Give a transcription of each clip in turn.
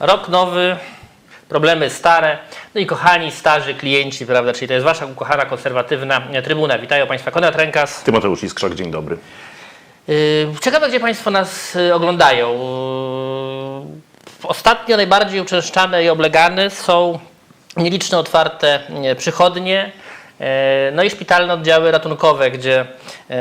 Rok nowy, problemy stare. No i kochani, starzy klienci, prawda? Czyli to jest wasza ukochana, konserwatywna trybuna. Witają Państwa Konrad Rękas. Tymoteusz Iskrzak, dzień dobry. Yy, Ciekawe, gdzie Państwo nas y, oglądają. Yy, Ostatnio najbardziej uczęszczane i oblegane są nieliczne otwarte yy, przychodnie, yy, no i szpitalne oddziały ratunkowe, gdzie yy,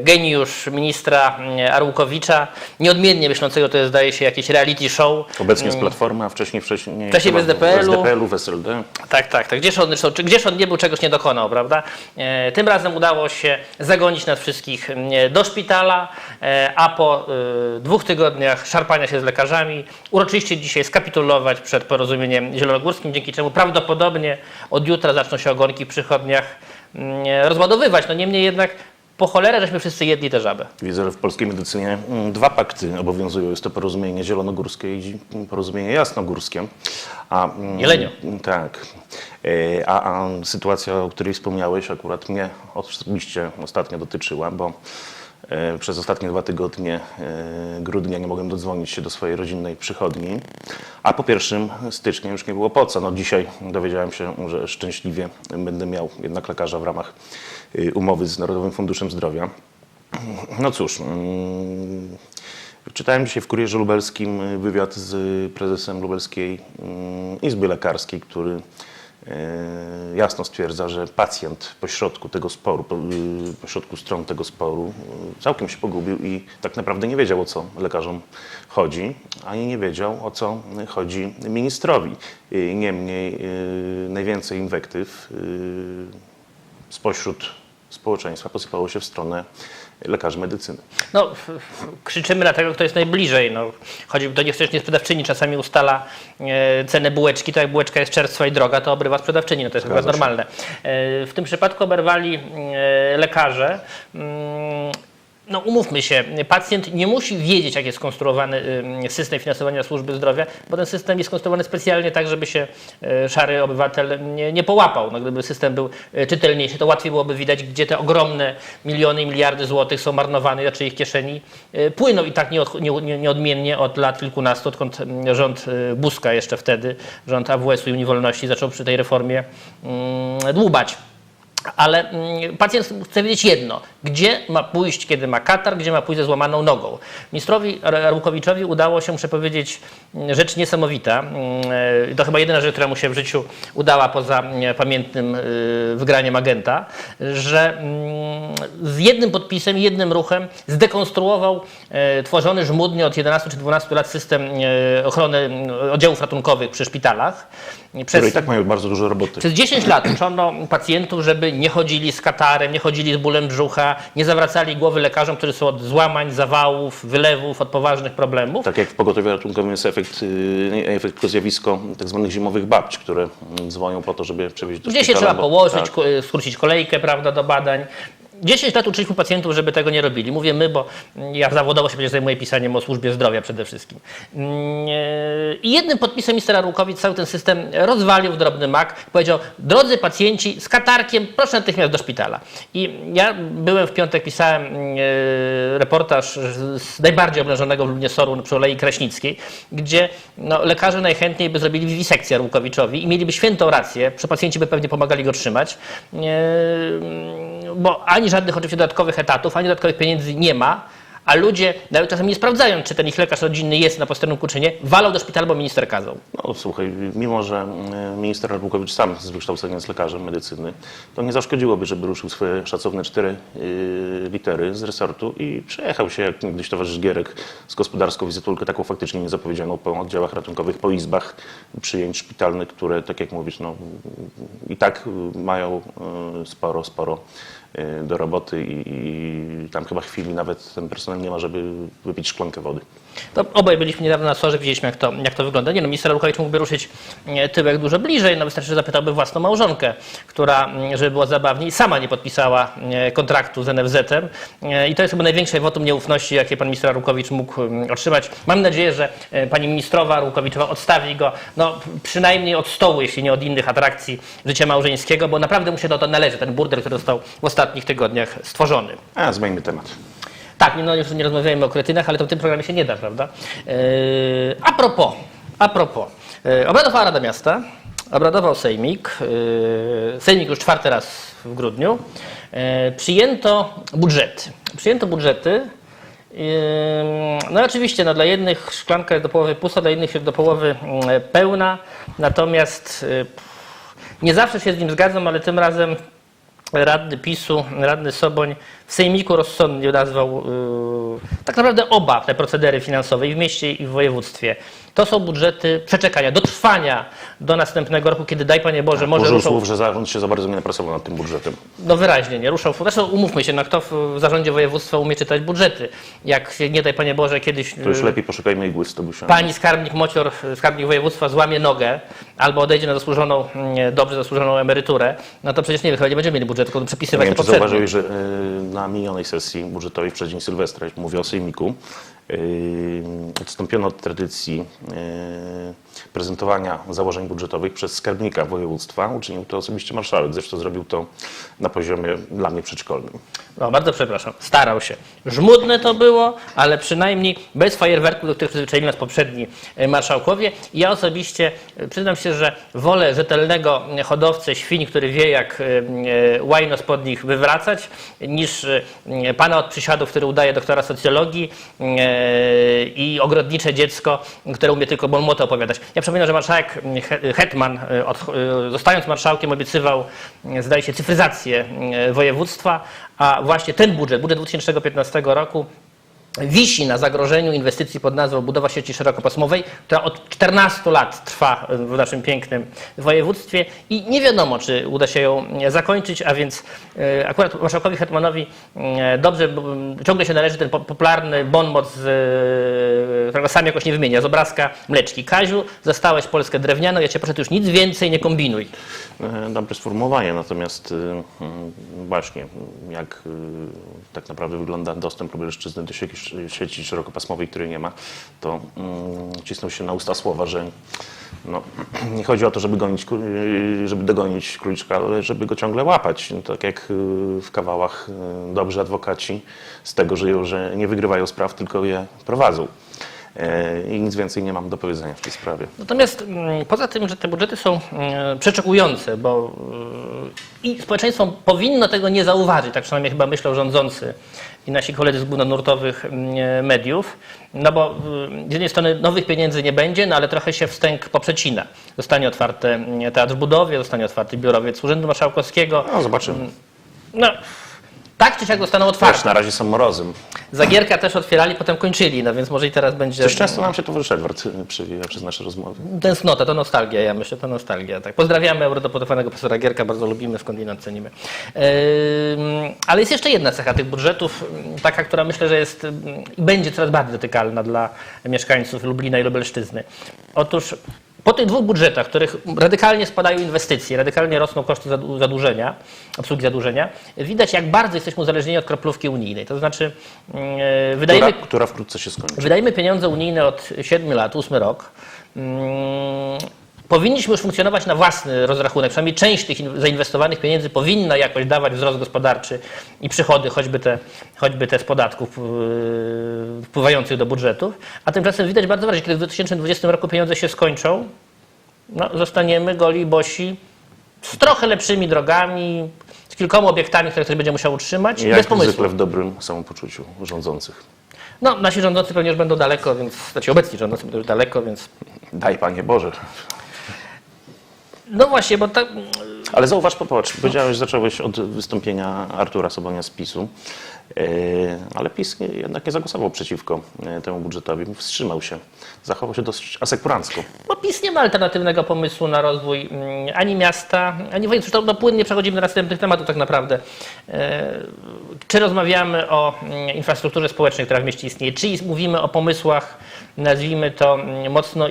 geniusz ministra yy, Arłukowicza, nieodmiennie myślącego, to jest zdaje się jakieś reality show, Obecnie z Platformy, a wcześniej wcześniej, Mm. Wcześniej chyba w SDPL-u. w SLD. Tak, tak, tak. Gdzież on, gdzież on nie był, czegoś nie dokonał, prawda? E, tym razem udało się zagonić nas wszystkich e, do szpitala, e, a po e, dwóch tygodniach szarpania się z lekarzami uroczyście dzisiaj skapitulować przed porozumieniem zielonogórskim, dzięki czemu prawdopodobnie od jutra zaczną się ogonki w przychodniach mm, rozładowywać. No niemniej jednak po cholerę żeśmy wszyscy jedli tę żabę. Widzę, że w polskiej medycynie mm, dwa pakty obowiązują. Jest to porozumienie zielonogórskie i porozumienie jasnogórskie. A, mm, Jelenio. Tak. E, A, a sytuacja, o której wspomniałeś, akurat mnie osobiście ostatnio dotyczyła, bo e, przez ostatnie dwa tygodnie e, grudnia nie mogłem dodzwonić się do swojej rodzinnej przychodni, a po 1 stycznia już nie było po co. No dzisiaj dowiedziałem się, że szczęśliwie będę miał jednak lekarza w ramach y, umowy z Narodowym Funduszem Zdrowia. No cóż, mm, czytałem dzisiaj w Kurierze Lubelskim y, wywiad z prezesem Lubelskiej mm, Izby Lekarskiej, który jasno stwierdza, że pacjent pośrodku tego sporu, po- y, pośrodku stron tego sporu y, całkiem się pogubił i tak naprawdę nie wiedział, o co lekarzom chodzi, ani nie wiedział, o co chodzi ministrowi. Y, Niemniej najwięcej inwektyw spośród społeczeństwa posypało się w stronę lekarzy medycyny. No, krzyczymy na tego, kto jest najbliżej. No, chodzi to niech nie sprzedawczyni czasami ustala e, cenę bułeczki, to jak bułeczka jest czerstwa i droga, to obrywa sprzedawczyni, no to jest chyba Zgadza normalne. E, w tym przypadku oberwali e, lekarze. No umówmy się, pacjent nie musi wiedzieć, jak jest skonstruowany system finansowania służby zdrowia, bo ten system jest skonstruowany specjalnie tak, żeby się y, szary obywatel nie, nie połapał. No, gdyby system był y, czytelniejszy, to łatwiej byłoby widać, gdzie te ogromne miliony i miliardy złotych są marnowane i do czyich kieszeni y, płyną i tak nieod, nie, nie, nieodmiennie od lat kilkunastu, odkąd rząd Buzka jeszcze wtedy, rząd AWS-u i Unii Wolności zaczął przy tej reformie mm, dłubać. Ale mm, pacjent chce wiedzieć jedno, gdzie ma pójść, kiedy ma katar, gdzie ma pójść ze złamaną nogą. Ministrowi Arłukowiczowi udało się przepowiedzieć mm, rzecz niesamowita. Mm, e, To chyba jedyna rzecz, która mu się w życiu udała poza pamiętnym y, wygraniem agenta, że z jednym podpisem, jednym ruchem zdekonstruował e, tworzony żmudnie od 11 czy 12 lat system e, ochrony oddziałów ratunkowych przy szpitalach. Które i tak mają bardzo dużo roboty. Przez 10 lat uczono pacjentów, żeby nie chodzili z katarem, nie chodzili z bólem brzucha, nie zawracali głowy lekarzom, którzy są od złamań, zawałów, wylewów, od poważnych problemów. Tak jak w pogotowiu ratunkowym jest efekt, y, efekt to zjawisko tak zwanych zimowych babci, które mm, dzwonią po to, żeby przewieźć do Gdzie się szpitala, trzeba bo- położyć, tak. ku- skrócić kolejkę prawda, do badań. 10 lat uczyliśmy pacjentów, żeby tego nie robili. Mówię my, bo ja zawodowo się przecież zajmuję pisaniem o służbie zdrowia przede wszystkim. Mm, e, I jednym podpisem ministra Rukowicz cały ten system rozwalił w drobny mak. Powiedział, drodzy pacjenci z katarkiem, proszę natychmiast do szpitala. I ja byłem w piątek, pisałem e, reportaż z najbardziej oblężonego w Lublinie Soru przy Olei Kraśnickiej, gdzie no, lekarze najchętniej by zrobili wiwisekcję Rukowiczowi i mieliby świętą rację, przy pacjenci by pewnie pomagali go trzymać, e, bo ani żadnych oczywiście dodatkowych etatów, ani dodatkowych pieniędzy nie ma, a ludzie nawet czasem nie sprawdzają, czy ten ich lekarz rodzinny jest na posterunku, czy nie, walą do szpitala, bo minister kazał. No słuchaj, mimo że y, minister Arłukowicz sam z wykształcenia jest lekarzem medycyny, to nie zaszkodziłoby, żeby ruszył swoje szacowne cztery y, litery z resortu i przejechał się, jak niegdyś towarzysz Gierek, z gospodarską wizytulkę, taką faktycznie niezapowiedzianą po oddziałach ratunkowych, po izbach przyjęć szpitalnych, które, tak jak mówisz, no, i tak mają y, sporo, sporo y, do roboty i, i tam chyba chwili nawet ten personel nie ma, żeby wypić szklankę wody. To obaj byliśmy niedawno na sorze, widzieliśmy jak to, jak to wygląda. Nie no, minister Rukowicz mógłby ruszyć e, tyłek dużo bliżej, no wystarczy, że zapytałby własną małżonkę, która, mm, żeby było zabawniej, sama nie podpisała e, kontraktu z NFZ-em i to jest chyba największe wotum nieufności, jakie pan minister Rukowicz mógł mm, otrzymać. Mam nadzieję, że e, pani ministrowa Rukowiczowa odstawi go, no przynajmniej od stołu, jeśli nie od innych atrakcji życia małżeńskiego, bo naprawdę mu się to, to należy, ten burdel, który został w ostatnich tygodniach stworzony. A, zmieńmy temat. Tak, no już nie rozmawiajmy o kretynach, ale to w tym programie się nie da, prawda? Yy, a propos A propos, e, obradowała Rada Miasta, obradował Sejmik, e, Sejmik już czwarty raz w grudniu, E, przyjęto budżety. Przyjęto budżety, No oczywiście, no dla jednych szklanka jest do połowy pusta, dla innych jest do połowy mm, pełna, natomiast nie zawsze się z nim zgadzam, ale tym razem radny PiSu, radny Soboń w Sejmiku rozsądnie nazwał y, tak naprawdę oba te procedery finansowe i w mieście i w województwie. To są budżety przeczekania, dotrwania do następnego roku, kiedy daj Panie Boże, może ruszą słów, że zarząd się za bardzo nie napracował nad tym budżetem. no wyraźnie, nie ruszał. Zresztą umówmy się, no kto w zarządzie województwa umie czytać budżety. Jak się, nie daj Panie Boże, kiedyś To już y, lepiej poszukajmy igły z tobusiami. pani skarbnik Mocior, skarbnik województwa złamie nogę albo odejdzie na zasłużoną, mm, dobrze zasłużoną emeryturę, no to przecież nie wiem, chyba nie będziemy mieli budżetu, tylko Nie przepisywać wiem, te czy zauważyłeś, że y, na minionej sesji budżetowej w przeddzień Sylwestra, mówię o Sejmiku, y, odstąpiono od tradycji y, prezentowania założeń budżetowych przez skarbnika województwa. Uczynił to osobiście marszałek, zresztą zrobił to na poziomie dla mnie przedszkolnym. No, bardzo przepraszam. Starał się. Żmudne to było, ale przynajmniej bez fajerwerków, do których przyzwyczaili nas poprzedni e, marszałkowie. Ja osobiście e, przyznam się, że wolę rzetelnego hodowcę świń, który wie jak łajno spod nich wywracać, niż pana od przysiadów, który udaje doktora socjologii i ogrodnicze dziecko, które umie tylko bolmotę opowiadać. Ja przypominam, że marszałek mm, He- Hetman, e, e, zostając marszałkiem, obiecywał, e, zdaje się, cyfryzację e, województwa, a właśnie ten budżet, budżet 2015 roku, wisi na zagrożeniu inwestycji pod nazwą budowa sieci szerokopasmowej, która od 14 lat trwa w naszym pięknym województwie i nie wiadomo, czy uda się ją zakończyć, a więc e, akurat marszałkowi Hetmanowi e, dobrze, ciągle się należy ten po- popularny bon mot, z, e, którego sam jakoś nie wymienia, z obrazka Mleczki. Kaziu, zastałeś Polskę drewnianą, ja cię proszę, już nic więcej nie kombinuj. Dobre sformułowanie, natomiast właśnie jak tak naprawdę wygląda dostęp Lubelszczyzny do sieci, sieci szerokopasmowej, której nie ma, to mm, cisną się na usta słowa, że no, nie chodzi o to, żeby, gonić, król- y, żeby dogonić króliczka, ale żeby go ciągle łapać. No, tak jak y, w kawałach y, dobrzy adwokaci z tego żyją, że nie wygrywają spraw, tylko je prowadzą. I nic więcej nie mam do powiedzenia w tej sprawie. Natomiast mm, poza tym, że te budżety są przeczekujące, bo i społeczeństwo powinno tego nie zauważyć, tak przynajmniej chyba myślą rządzący i nasi koledzy z głównonurtowych mm, mediów, no bo y, z jednej strony nowych pieniędzy nie będzie, no ale trochę się wstęg poprzecina. Zostanie otwarty mm, teatr w budowie, zostanie otwarty biurowiec Urzędu Marszałkowskiego. No, zobaczymy. No, tak czy siak zostaną otwarte. Wiesz, na razie są mrozem. Zagierka też otwierali, potem kończyli, no więc może i teraz będzie... Też często nam się towarzyszy Edward y, przewija przez nasze rozmowy. Tęsknota, to nostalgia, ja myślę, to nostalgia. Tak. Pozdrawiamy eurodeputowanego profesora Gierka, bardzo lubimy, skądinąd cenimy. Ale jest jeszcze jedna cecha tych budżetów, taka, która myślę, że jest i będzie coraz bardziej dotykalna dla mieszkańców Lublina i Lubelszczyzny. Otóż po tych dwóch budżetach, w których radykalnie spadają inwestycje, radykalnie rosną koszty zadłużenia, obsługi zadłużenia, widać jak bardzo jesteśmy uzależnieni od kroplówki unijnej. To znaczy yy, wydajemy... Która, która wkrótce się skończy. Wydajemy pieniądze unijne od 7 lat, 8 rok. Powinniśmy już funkcjonować na własny rozrachunek. Przynajmniej część tych in- zainwestowanych pieniędzy powinna jakoś dawać wzrost gospodarczy i przychody, choćby te, choćby te z podatków yy, wpływających do budżetów. A tymczasem widać bardzo wyraźnie, kiedy w 2020 roku pieniądze się skończą, no, zostaniemy goli bosi z trochę lepszymi drogami, z kilkoma obiektami, które ktoś będzie musiał utrzymać, Jak bez pomysłu. zwykle w dobrym samopoczuciu rządzących. No, nasi rządzący pewnie już będą daleko, więc, znaczy obecni rządzący będą już daleko, więc... Daj Panie Boże. No właśnie, bo tak... Ale zauważ, popatrz, powiedziałeś, zacząłeś od wystąpienia Artura Sobonia z PiSu, Yy, ale PiS jednak nie zagłosował przeciwko yy, temu budżetowi, wstrzymał się, zachował się dosyć asekurancko. Bo PiS nie ma alternatywnego pomysłu na rozwój mm, ani miasta, ani województwa. No, płynnie przechodzimy do następnych tematów tak naprawdę. Czy rozmawiamy o mm, infrastrukturze społecznej, która w mieście istnieje, czy mówimy o pomysłach, nazwijmy to mm, mocno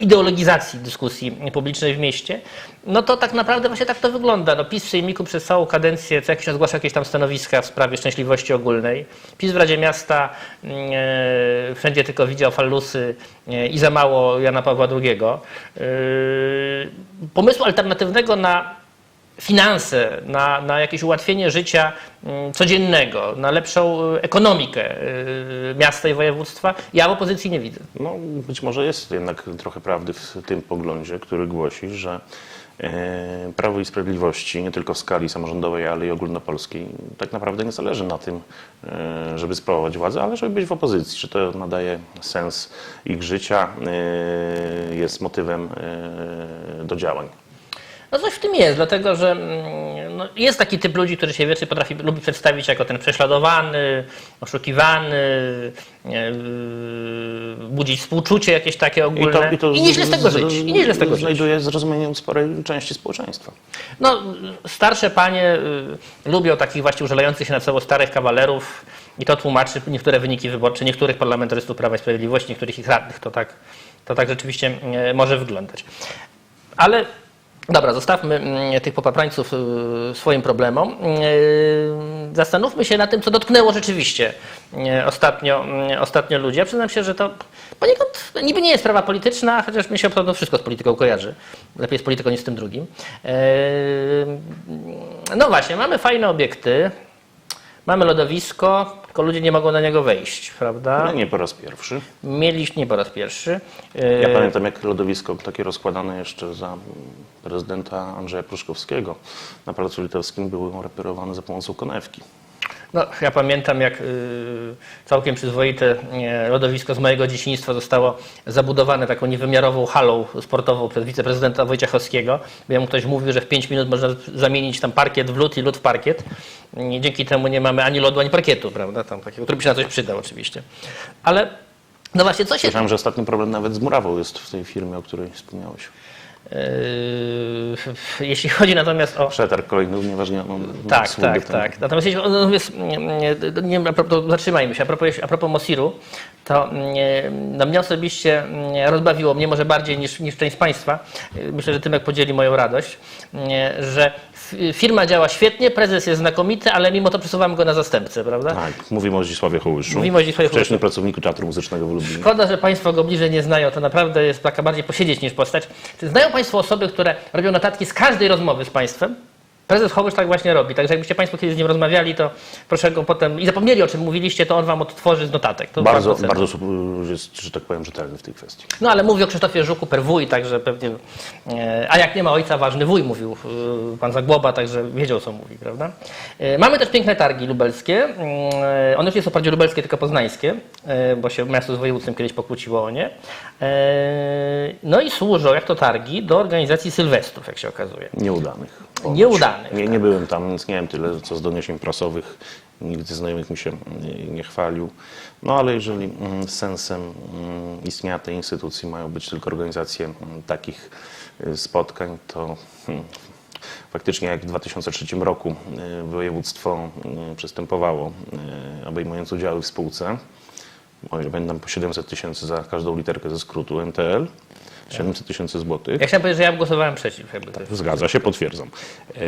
ideologizacji dyskusji publicznej w mieście, no to tak naprawdę właśnie tak to wygląda. No, PiS w Sejmiku przez całą kadencję co jakiś czas zgłasza jakieś tam stanowiska w sprawie szczęśliwości ogólnej. PiS w Radzie Miasta e, wszędzie tylko widział fallusy e, i za mało Jana Pawła II. E, pomysłu alternatywnego na finanse, na, na jakieś ułatwienie życia mm, codziennego, na lepszą e, ekonomikę e, miasta i województwa, ja w opozycji nie widzę. No, być może jest jednak trochę prawdy w tym poglądzie, który głosi, że e, Prawo i Sprawiedliwości, nie tylko w skali samorządowej, ale i ogólnopolskiej, tak naprawdę nie zależy na tym, e, żeby sprawować władzę, ale żeby być w opozycji. Czy to nadaje sens ich życia, e, jest motywem do działań. No coś w tym jest, dlatego że mm, no, jest taki typ ludzi, który się wiecznie potrafi, lubi przedstawić jako ten prześladowany, oszukiwany, yy, budzić współczucie jakieś takie ogólne. I, nieźle z tego żyć. I nieźle z tego żyć. znajduje zrozumienie u sporej części społeczeństwa. No, starsze panie y, lubią takich właśnie użalających się na sobą starych kawalerów i to tłumaczy niektóre wyniki wyborcze niektórych parlamentarzystów Prawa i Sprawiedliwości, niektórych ich radnych. To tak, to tak rzeczywiście y, może wyglądać. Ale dobra, zostawmy mm, tych popaprańców y, swoim problemom. Y, Zastanówmy się na tym, co dotknęło rzeczywiście y, ostatnio, ostatnio ludzi. Ja przyznam się, że to poniekąd niby nie jest sprawa polityczna, chociaż mi się to wszystko z polityką kojarzy. Lepiej z polityką niż z tym drugim. No właśnie, mamy fajne obiekty, mamy lodowisko, tylko ludzie nie mogą na niego wejść, prawda? No nie po raz pierwszy. Mieliśmy nie po raz pierwszy. Ja Yy, pamiętam, jak lodowisko takie rozkładane jeszcze za prezydenta Andrzeja Pruszkowskiego na Placu Litewskim było reperowane za pomocą konewki. No, ja pamiętam, jak y, całkiem przyzwoite nie, lodowisko z mojego dzieciństwa zostało zabudowane taką niewymiarową halą sportową przez wiceprezydenta Wojciechowskiego. Wiem, ktoś mówił, że w 5 minut można zamienić tam parkiet w lód i lód w parkiet. I dzięki temu nie mamy ani lodu, ani parkietu, prawda? Tam takiego, który by się na coś przydał oczywiście. Ale no właśnie, co się... Słyszałem, że ostatni problem nawet z murawą jest w tej firmie, o której wspomniałeś. Yy, jeśli chodzi natomiast o... Przetarg kolejny unieważniono. Tak, tak, tę. tak. Natomiast jeśli, natomiast, nie, nie, zatrzymajmy się, a propos, a propos Mosiru, to no mnie osobiście rozbawiło, mnie może bardziej niż, niż część z Państwa, myślę, że Tymek podzieli moją radość, że firma działa świetnie, prezes jest znakomity, ale mimo to przesuwamy go na zastępcę, prawda? Tak, mówimy o Zdzisławie Hołyszu. Mówimy o Zdzisławie Wcześniej Hołyszu. pracowniku Teatru Muzycznego w Lublinie. Szkoda, że Państwo go bliżej nie znają. To naprawdę jest taka bardziej posiedzieć niż postać. Czy znają Państwo osoby, które robią notatki z każdej rozmowy z Państwem? Prezes Hołysz tak właśnie robi. Także jakbyście Państwo kiedyś z nim rozmawiali, to proszę go potem i zapomnieli o czym mówiliście, to on Wam odtworzy z notatek. To Bardzo, bardzo jest, że tak powiem, rzetelny w tej kwestii. No ale mówi o Krzysztofie Żuku per wuj, także pewnie. E, a jak nie ma ojca, ważny wuj mówił e, pan Zagłoba, także wiedział co mówi, prawda? E, mamy też piękne targi lubelskie. One już nie są wprawdzie lubelskie, tylko poznańskie, bo się miasto z województwem kiedyś pokłóciło o nie. No i służą, jak to targi, do organizacji sylwestrów, jak się okazuje. Nieudanych. Nieudanych. Nie, nie byłem tam, więc nie wiem tyle co z doniesień prasowych. Nigdy ze znajomych mi się nie, chwalił. No ale jeżeli mm, sensem mm, istnienia tej instytucji mają być tylko organizacje mm, takich y, spotkań, to hmm, faktycznie jak w 2003 roku y, województwo y, przystępowało, obejmując udziały w spółce, o ile pamiętam po 700 tysięcy za każdą literkę ze skrótu MTL, 700 tysięcy złotych. Ja chciałem powiedzieć, że ja głosowałem przeciw. Jakby to Zgadza się, potwierdzam. E,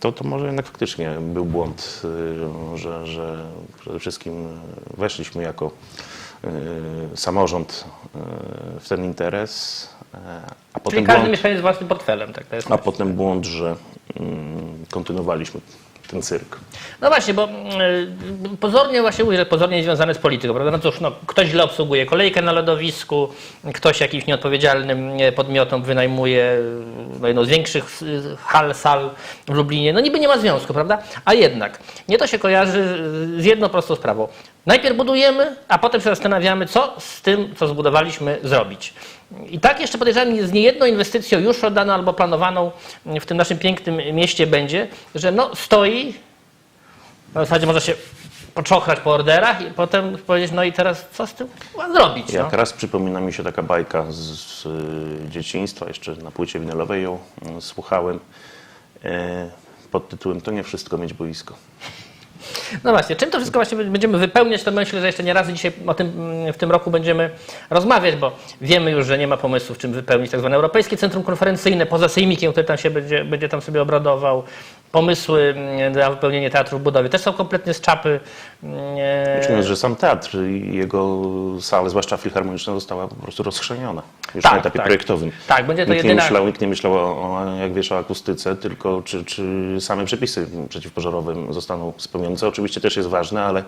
To, to może jednak faktycznie był błąd, e, że, że przede wszystkim weszliśmy jako e, samorząd w ten interes, a Czyli potem, każdy błąd, mieszkaniec z własnym portfelem, tak to jest. a potem błąd, że mm, kontynuowaliśmy ten cyrk. No właśnie, bo y, pozornie właśnie mówię, że pozornie związane z polityką, prawda? No cóż, no, ktoś źle obsługuje kolejkę na lodowsku, ktoś jakimś nieodpowiedzialnym e, podmiotom wynajmuje y, no, jedną z większych hal, sal w Lublinie. No niby nie ma związku, prawda? A jednak, nie to się kojarzy z jedną prostą sprawą. Najpierw budujemy, a potem się zastanawiamy, co z tym, co zbudowaliśmy, zrobić. I tak jeszcze podejrzewam, z niejedną inwestycją już oddaną albo planowaną w tym naszym pięknym mieście będzie, że no stoi, w zasadzie można się poczochrać po orderach i potem powiedzieć, no i teraz co z tym zrobić? No? Jak raz przypomina mi się taka bajka z, z y, dzieciństwa, jeszcze na płycie winylowej ją y, słuchałem, e, pod tytułem To nie wszystko mieć boisko. No właśnie, czym to wszystko właśnie będziemy wypełniać, to myślę, że jeszcze nie raz dzisiaj o tym mm, w tym roku będziemy rozmawiać, bo wiemy już, że nie ma pomysłów, czym wypełnić tak zwane Europejskie Centrum Konferencyjne. Poza sejmikiem, który tam się będzie, będzie tam sobie obradował, pomysły mm, na wypełnienie teatru w budowie też są kompletnie z czapy. Mówiąc, że sam teatr i jego sale, zwłaszcza filharmoniczna, została po prostu rozchrzeniona. Już Tak, na etapie tak. projektowym. Tak, będzie to nikt jedyna- Nie myślał, nikt nie myślał o, o, jak wiesz, o akustyce, tylko czy, czy same przepisy przeciwpożarowe zostaną spełnione, co oczywiście też jest ważne, ale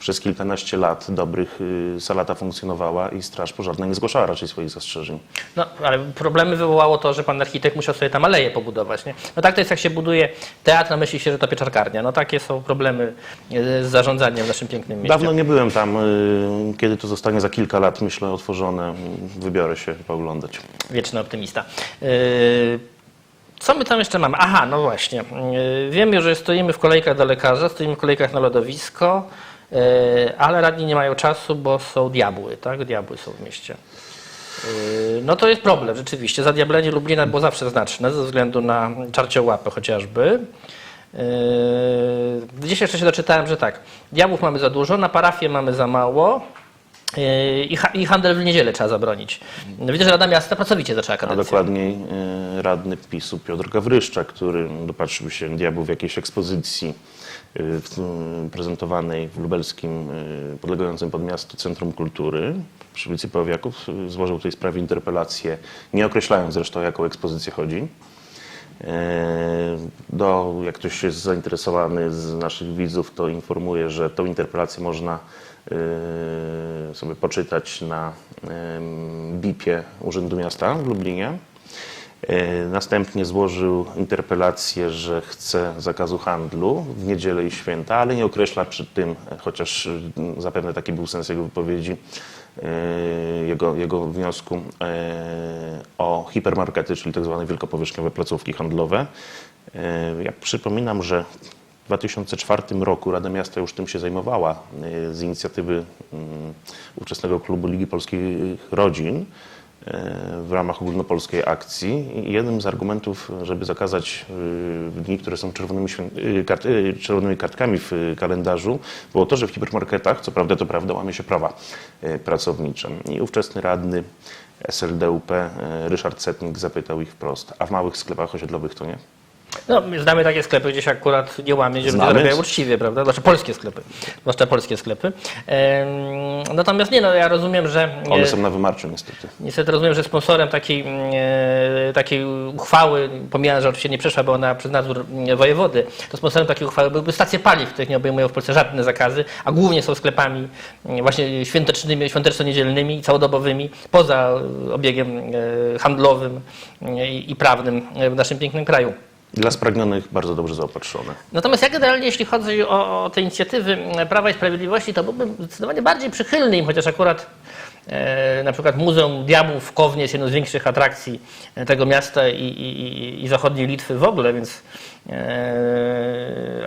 przez kilkanaście lat dobrych y, salata funkcjonowała i Straż Pożarna nie zgłaszała raczej swoich zastrzeżeń. No, ale problemy wywołało to, że pan architekt musiał sobie tam aleję pobudować. Nie? No tak to jest, jak się buduje teatr, no myśli się, że to pieczarkarnia. No takie są problemy e, z zarządzaniem w naszym pięknym mieście. Dawno nie byłem tam. y, Kiedy to zostanie za kilka lat, myślę, otworzone, wybiorę się pooglądać. Wieczny optymista. Co my tam jeszcze mamy? Aha, no właśnie. Wiemy, że stoimy w kolejkach do lekarza, stoimy w kolejkach na lodowisko, ale radni nie mają czasu, bo są diabły, tak? Diabły są w mieście. Yy, No to jest problem, rzeczywiście. Zadiablenie Lublina było zawsze znaczne, ze względu na czarciołapę chociażby. Yy, Dzisiaj jeszcze się doczytałem, że tak, diabłów mamy za dużo, na parafię mamy za mało, I, ha- I handel w niedzielę trzeba zabronić. Widzę, że Rada Miasta pracowicie zaczęła A kadencję. dokładniej y, radny PiSu Piotr Gawryszczak, który dopatrzył się diabłu w jakiejś ekspozycji w, y, prezentowanej w lubelskim, podlegającym pod miasto Centrum Kultury przy ulicy Paławiaków, złożył w tej sprawie interpelację, nie określając zresztą o jaką ekspozycję chodzi. E, Do, jak ktoś jest zainteresowany z naszych widzów, to informuję, że tą interpelację można e, sobie poczytać na BIP-ie Urzędu Miasta w Lublinie. E, Następnie złożył interpelację, że chce zakazu handlu w niedzielę i święta, ale nie określa przy tym, chociaż e, zapewne taki był sens jego wypowiedzi, e, jego, jego wniosku o hipermarkety, czyli tak zwane wielkopowierzchniowe placówki handlowe. Ja przypominam, że 2004 roku Rada Miasta już tym się zajmowała e, z inicjatywy mm, ówczesnego klubu Ligi Polskich Rodzin e, w ramach ogólnopolskiej akcji. Jednym z argumentów, żeby zakazać y, dni, które są czerwonymi, y, kart, y, czerwonymi kartkami w y, kalendarzu, było to, że w hipermarketach, co prawda to prawda, łamie się prawa y, pracownicze. I ówczesny radny SLDUP y, Ryszard Setnik zapytał ich wprost, a w małych sklepach osiedlowych to nie? No, my znamy takie sklepy, gdzie się akurat nie łamie, gdzie ludzie zarabiają uczciwie, prawda? Znaczy polskie sklepy, zwłaszcza polskie sklepy. Em, Natomiast nie, no ja rozumiem, że... One e, są na wymarciu niestety. Niestety rozumiem, że sponsorem takiej, e, takiej uchwały, pomijając, że oczywiście nie przeszła, bo ona przez nadzór mm, wojewody, to sponsorem takiej uchwały byłyby stacje paliw, których nie obejmują w Polsce żadne zakazy, a głównie są sklepami mm, właśnie świątecznymi, świąteczno-niedzielnymi i całodobowymi, poza obiegiem e, handlowym i i prawnym e, w naszym pięknym kraju. Dla spragnionych bardzo dobrze zaopatrzone. Natomiast ja generalnie, jeśli chodzi o, o te inicjatywy Prawa i Sprawiedliwości, to byłbym zdecydowanie bardziej przychylny im, chociaż akurat e, na przykład Muzeum Diabłów w Kownie jest jedną z większych atrakcji e, tego miasta i, i, i- zachodniej Litwy w ogóle, więc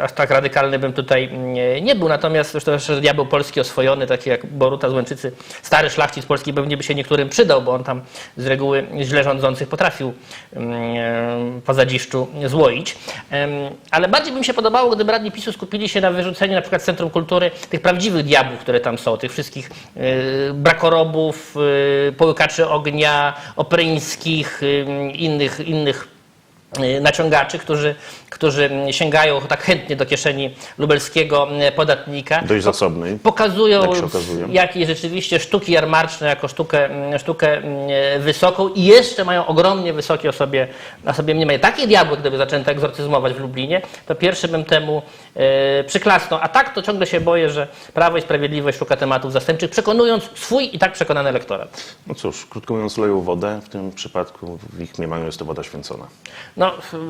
aż tak radykalny bym tutaj nie, był. Natomiast zresztą też diabeł polski oswojony, taki jak Boruta z stary szlachcic polski pewnie by się niektórym przydał, bo on tam z reguły źle rządzących potrafił mm, po zadziszczu złoić. Ale bardziej by mi się podobało, gdyby radni PiSu skupili się na wyrzuceniu na przykład Centrum Kultury tych prawdziwych diabłów, które tam są, tych wszystkich y, brakorobów, y, połykaczy ognia, opryńskich, innych, innych naciągaczy, którzy, którzy sięgają tak chętnie do kieszeni lubelskiego y, podatnika. Dość zasobnej. Pokazują, Jak jakie rzeczywiście sztuki jarmarczne jako sztukę, mm, sztukę wysoką i jeszcze mają ogromnie wysokie o sobie, na sobie mniemanie. Takie diabły, gdyby zaczęto egzorcyzmować w Lublinie, to pierwszy bym temu e, przyklasnął. A tak to ciągle się boję, że Prawo i Sprawiedliwość szuka tematów zastępczych, przekonując swój i tak przekonany elektorat. No cóż, krótko mówiąc, leją wodę. W tym przypadku w ich mniemaniu jest to woda święcona. No,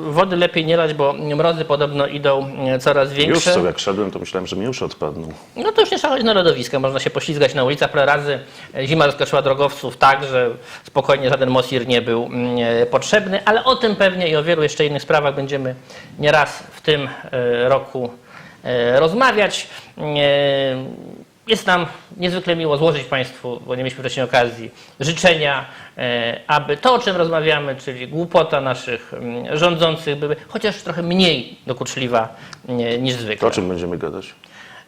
wody lepiej nie lać, bo mrozy podobno idą e, coraz Już większe. co, jak szedłem, to myślałem, że mi już odpadną. No to już nie trzeba chodzić na lodowiska, można się poślizgać na ulicach. Parę razy e, zima zaskoczyła drogowców tak, że spokojnie żaden mosir nie był mm, e, potrzebny, ale o tym pewnie i o wielu jeszcze innych sprawach będziemy nieraz w tym roku rozmawiać. Jest nam niezwykle miło złożyć Państwu, bo nie mieliśmy wcześniej okazji, życzenia, e, aby to, o czym rozmawiamy, czyli głupota naszych mm, rządzących, były chociaż trochę mniej dokuczliwa e, niż To zwykle. o czym będziemy gadać?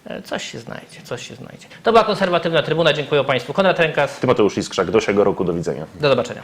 E, Coś się znajdzie, coś się znajdzie. To była konserwatywna trybuna. Dziękuję Państwu. Konrad Rękas. Tymoteusz Iskrzak, do siego roku, do widzenia. Do zobaczenia.